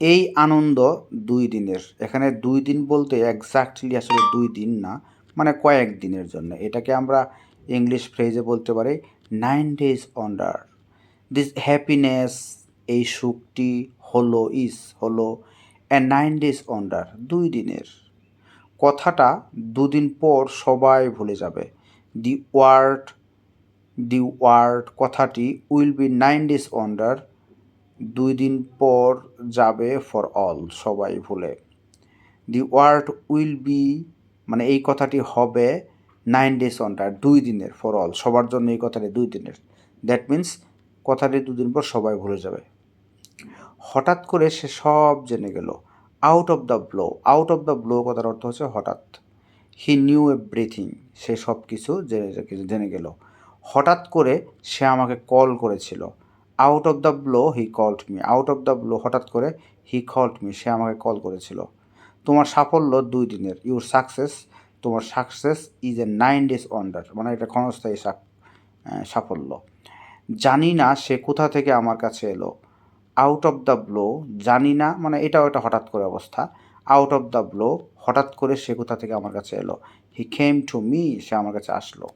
এই আনন্দ দুই দিনের। এখানে দুই দিন বলতে এক্স্যাক্টলি আসলে দুই দিন না মানে কয়েক দিনের জন্য। এটাকে আমরা ইংলিশ ফ্রেজে বলতে পারি nine days wonder this happiness এই সুখটি হলো ইস হলো অ্যান্ড নাইন ডেজ অন্ডার দুই দিনের। কথাটা দুদিন পর সবাই ভুলে যাবে। দি ওয়ার্ড দি ওয়ার্ড কথাটি will be nine days wonder দুই দিন পর যাবে ফর অল সবাই ভুলে। দি ওয়ার্ড উইল বি মানে এই কথাটি হবে নাইন ডেজ অন্ডার দুই দিনের ফর অল সবার জন্য এই কথাটি দুই দিনের। দ্যাট মিন্স কথাটি দুদিন পর সবাই ভুলে যাবে। হঠাৎ করে সে সব জেনে গেল out of the blow out of the blow কথার অর্থ হচ্ছে হঠাৎ। হি নিউ এভরিথিং সে সব কিছু জেনে জেনে গেল। হঠাৎ করে সে আমাকে কল করেছিল। Out of the blow he called me out of the blow হঠাৎ করে হি কল্ড মি সে আমাকে কল করেছিল। তোমার সাফল্য দুই দিনের। ইউর সাকসেস তোমার success is a nine days wonder মানে এটা ক্ষণস্থায়ী সাফল্য। জানি না সে কোথা থেকে আমার কাছে এলো। আউট অফ দ্য ব্লো জানি না মানে এটাও একটা হঠাৎ করে অবস্থা। আউট অফ দ্য ব্লো হঠাৎ করে সে কোথা থেকে আমার কাছে এলো। হি কেম টু মি সে আমার কাছে আসলো।